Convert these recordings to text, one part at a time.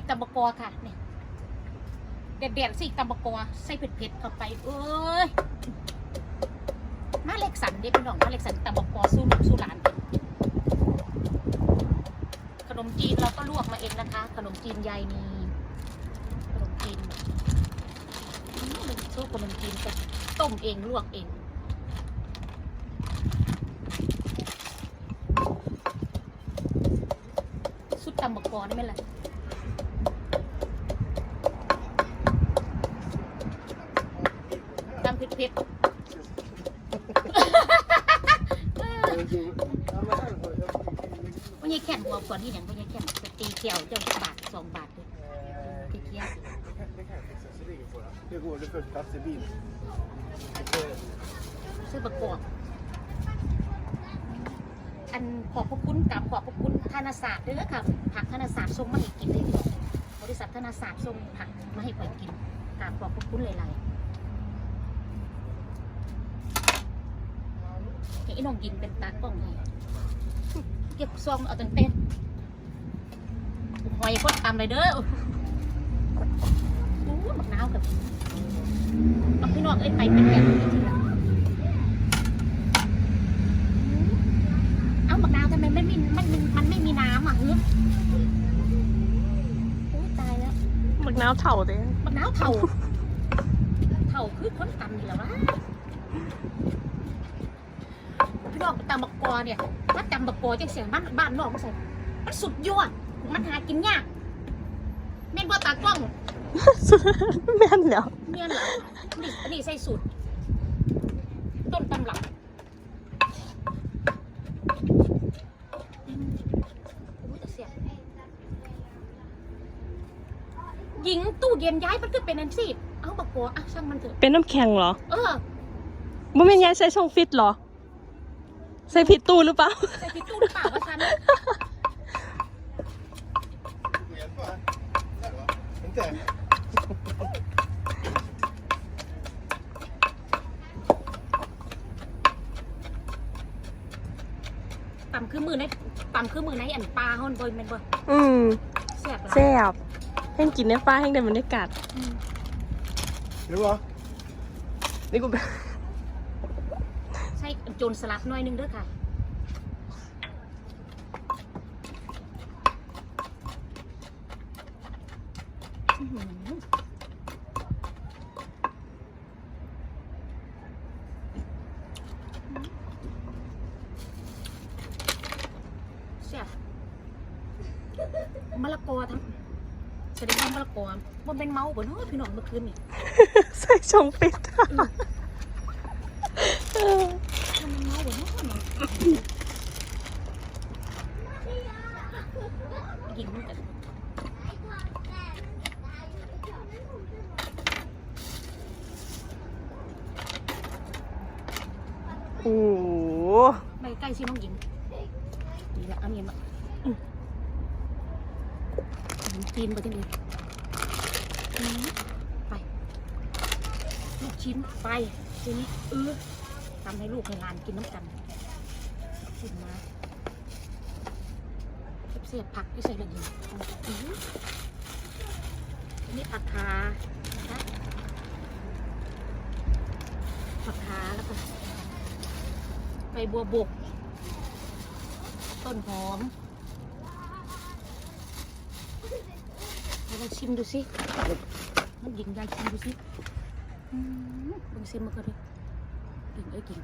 กินตำบกอค่ะเนี่ยเด็ดๆสิตำบกอใส่เผ็ดๆเข้าไปเอ้ยมาเล็กสันเด็กพี่น้องมาเล็กสันตำบกอสู้ลูกสู้หลานขนมจีนเราก็ลวกมาเองนะคะ ขนมจีนยายมีขนมจีนอืมสู้ขนมจีนต้มเองลวกเองสุดตำบกอนี่ไหมล่ะ ตำเผ็ดๆวันนี้แข่งหัวก่อนที่อย่างวันนี้แข่งจะตีเกี่ยวเจ้าบาทสองบาทเลยตีเกี่ยว Det går det först plats i bil. ซื้อประกอบอันขอบพระคุณกับขอบพระคุณธนศาสตร์ด้วยค่ะผักธนศาสตร์ส่งมาให้กินได้ดีบริษัทธนศาสตร์ส่งผักมาให้ข่อยกินกราบขอบพระคุณหลายๆ เห็นไอ้น้องยินเป็นตากล้องให้เก็บซองเอาตั้งเต้นหอยก็ตามเลยเด้อโอ้หมักนาวกับเอาพี่น้องเอ้ยไปเป็นแบบนี้ทีละเอามะนาวทำไมไม่มีมันมันมันไม่มีน้ำอะฮึโอ้ยตายแล้วหมึกน้ำเถ่าเด้มะนาวเผาเผาคือคนตำนี่แหละวะ น้องตำบักกอเนี่ยถ้าตำบักกอจังเสียงบ้านบ้านนอกมาใส่มันสุดยอดมันหากินยากเม่นบ่ตากล้องแม่นแล้วเมียนเหรอนี่อันนี้ใส่สูตรต้นตำรับอืมอุ๊ยแต่เสียบหญิงตู้เย็นย้ายมันก็เป็นอันสิเอาบักโกะอะช่างมันเถอะเป็นน้ำแข็งเหรอ เออบ่แม่นยายใส่ช่องฟิตเหรอ ใส่ผิดตู้หรือเปล่า ใส่ทิชชู่หรือเปล่าวะฉัน Hjälpa? Där va? Inte? ต่ำคือมือในต่ำคือมือในอันปลาฮอนบอยแม่นบ่อืมแซ่บหลายแซ่บแห้งกินในฟ้าแห้งได้บรรยากาศอืม Är det bra? นี่กูใส่โจรสลัดหน่อยหนึงเด้อค่ะอื้อหือแซ่บมะละกอทั้งแสดงว่ามะละกอมันเป็นเมาบ่เนาะพี่น้องเมื่อคืนนี่ ใส่ช่องฟิตเออ มันเป็นเมาบ่เนาะเนี่ย กินมันกันโอ้โหไปใกล้ชิน้องหญิงนี่ละอันนี้มาอืมขนมจีนไปที่นี่อืมไป ลูกชิ้นไปทีนี้เออทำให้ลูกให้หลานกินน้ำกัน ขึ้นมาเสียบผักที่ใส่ละเอียดอื้ออันนี้ผักคานะคะผักคาแล้วก็ใบบัวบก ต้นหอมเราชิมดูสิมันยิงยายชิมดูสิอืมลองชิมมาก็ได้กินเอ้ยกิน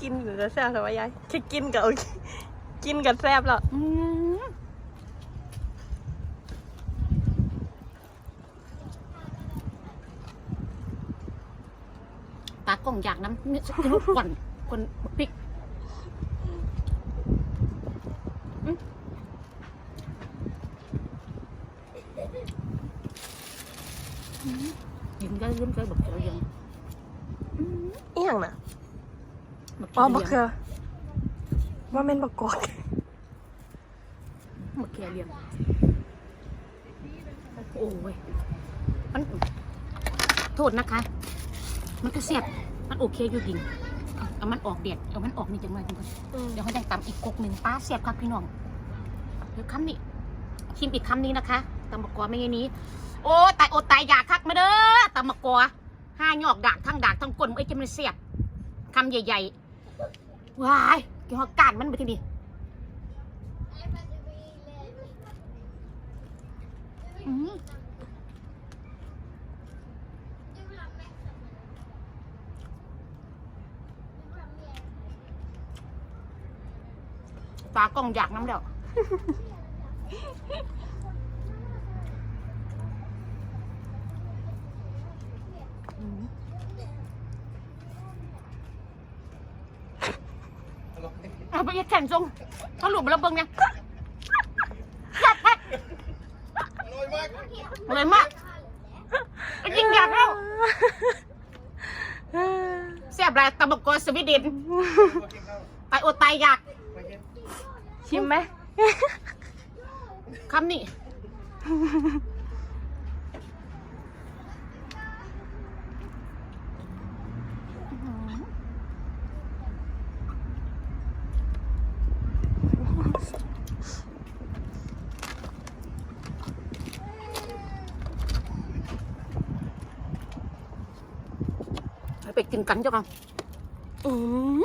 กินหรือจะแซ่บแต่ว่ายายแค่กินกับโอเคกินกับแซ่บแล้วอืมตากล้องอยากน้ำเนี่ยสักนิดก่อนคนพริกอืมอืมยิงได้รุ่นได้แบบเขียวยังอืมอีหยังน่ะ บักอ๋อเขียวบักเคือว่าแม่นบักกอกบักเขียวเรียงโอ้ยมันโทษนะคะ มันก็เสียบมันโอเคอยู่จริงเอามันออกเด็ดเอามันออกนี่จังเลยทุกคนอืมเดี๋ยวเขาจะตำอีกกกหนึ่งป้าเสียบครับพี่น้องเดี๋ยวคำนี้ชิมอีกคำนี้นะคะตำมะกอไม่ใช่นี้ โอ้ตายโอตายอยากคักมาเด้อตำมะกอห้าหยอกดากทั้งดากทั้งก้นเอ้ยจะมันเสียบคำใหญ่ ๆ ว้ายกี่ยวกับกานมันไปทีนี้ตากล้องอยากน้ำเดียว อืม เอา ไปยัดแขนทรงถ้าหลุดมาแล้วเบิ้งเนี่ยจับไป Oj, Mac! เลยมากจริงอยากแล้วเสียบแรงตะบกกอสวีเดนตายอดตายอยาก ชิมไหมคำนี้ ไปกินกันเจ้ากันอืม